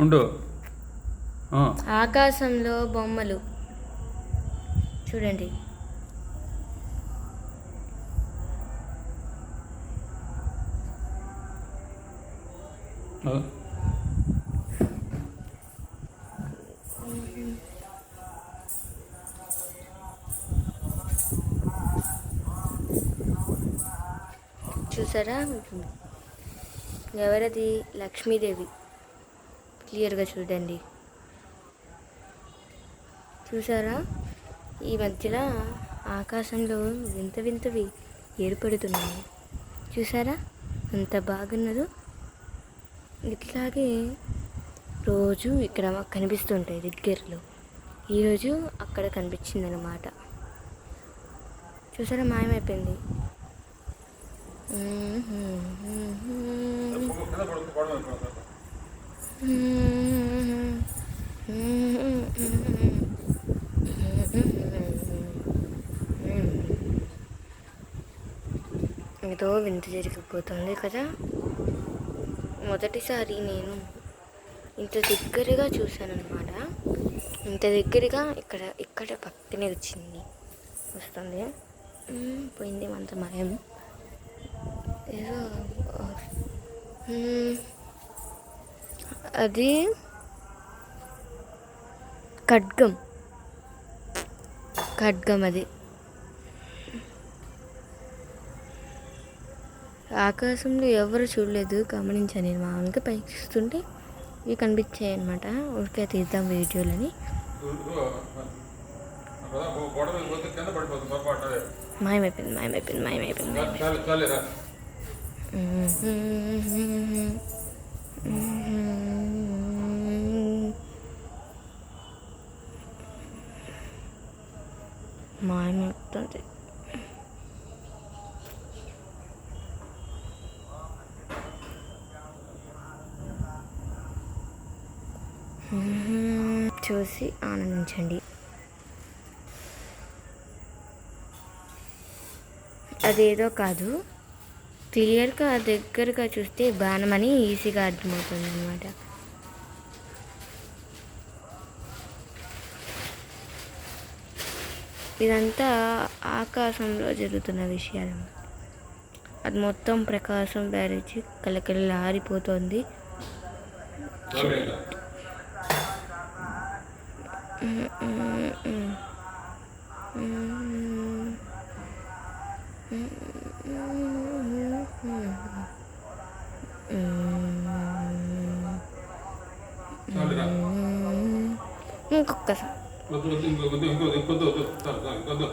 ఉండు. ఆకాశంలో బొమ్మలు. చూడండి. చూసారా? ఎవరది? లక్ష్మీదేవి. క్లియర్గా చూడండి. చూసారా ఈ మధ్యలో ఆకాశంలో వింత వింతవి ఏర్పడుతున్నాయి. చూసారా అంత బాగున్నదో? ఇట్లాగే రోజు ఇక్కడ మాకు కనిపిస్తుంటాయి దగ్గరలో. ఈరోజు అక్కడ కనిపించింది అనమాట చూసారా మాయమైపోయింది ఏదో వింత జరిగిపోతుంది కదా. మొదటిసారి నేను ఇంత దగ్గరగా చూశానన్నమాట. ఇంత దగ్గరగా ఇక్కడ ఇక్కడ పక్కనే వచ్చింది. వస్తుంది. పోయింది అంత మాయం ఏదో అది ఖడ్గం. ఖడ్గం అది. ఆకాశంలో ఎవరు చూడలేదు గమనించాను నేను మామూలుగా పైకి చూస్తుంటే ఇవి కనిపించాయి అనమాట ఊరికే తీద్దాం వీడియోలని. అదే. మాయమైపోయింది మాయమైపోయింది మాయమైపోయింది. మాయమవుతుంది చూసి ఆనందించండి అదేదో కాదు క్లియర్గా దగ్గరగా చూస్తే బాణం అని ఈజీగా అర్థమవుతుంది అన్నమాట ఇదంతా ఆకాశంలో జరుగుతున్న విషయాలు అది మొత్తం ప్రకాశం తయారించి కలకలలా ఆరిపోతుంది ఇంకొకసారి 把这个凳子给我弄掉你个我坐坐站站站